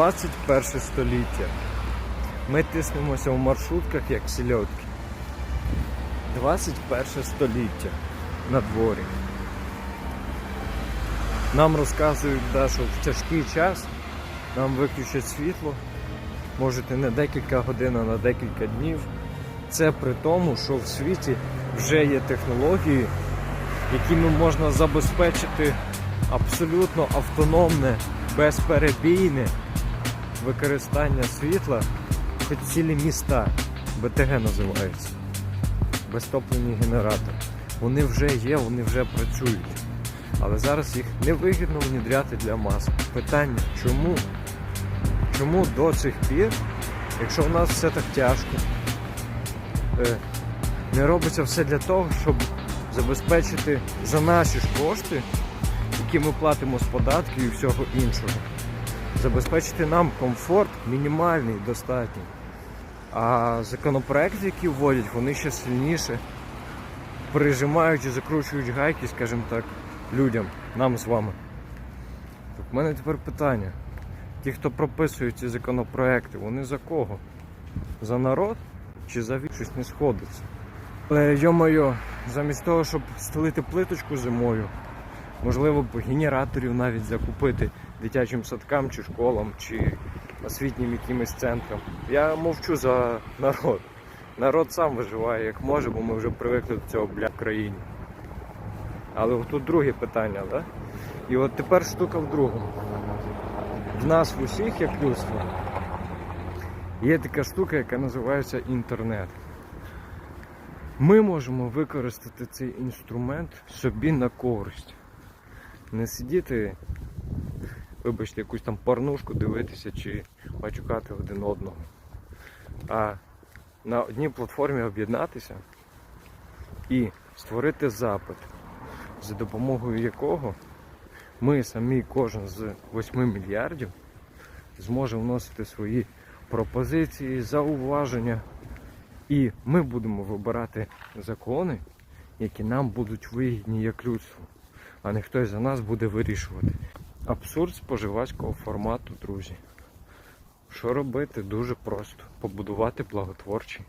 21 століття. Ми тиснемося в маршрутках як сільотки. 21 століття на дворі. Нам розказують, да, що в тяжкий час нам виключать світло, можете не декілька годин, а на декілька днів. Це при тому, що в світі вже є технології, якими можна забезпечити абсолютно автономне, безперебійне використання світла хоч цілі міста. БТГ називаються. Безтоплені генератори. Вони вже є, вони вже працюють. Але зараз їх невигідно внідряти для мас. Питання, чому? Чому до цих пір, якщо в нас все так тяжко, е, не робиться все для того, щоб забезпечити за наші ж кошти, які ми платимо з податків і всього іншого, забезпечити нам комфорт мінімальний, достатній. А законопроекти, які вводять, вони ще сильніше прижимають і закручують гайки, скажімо так, людям, нам з вами. Так в мене тепер питання. Ті, хто прописують ці законопроекти, вони за кого? За народ чи за щось не сходиться? Але йо-моє, замість того, щоб стелити плиточку зимою, можливо б генераторів навіть закупити дитячим садкам чи школам, чи освітнім якимось центрам. Я мовчу за народ. Народ сам виживає як може, бо ми вже привикли до цього бля в країні. Але тут друге питання, да? І от тепер штука в другому. В нас в усіх, як людство, є така штука, яка називається інтернет. Ми можемо використати цей інструмент собі на користь. Не сидіти, вибачте, якусь там порнушку дивитися чи мачукати один одного. А на одній платформі об'єднатися і створити запит, за допомогою якого ми самі, кожен з 8 мільярдів, зможе вносити свої пропозиції, зауваження. І ми будемо вибирати закони, які нам будуть вигідні як людству, а не хтось за нас буде вирішувати. Абсурд споживацького формату, друзі. Що робити? Дуже просто. Побудувати благотворчий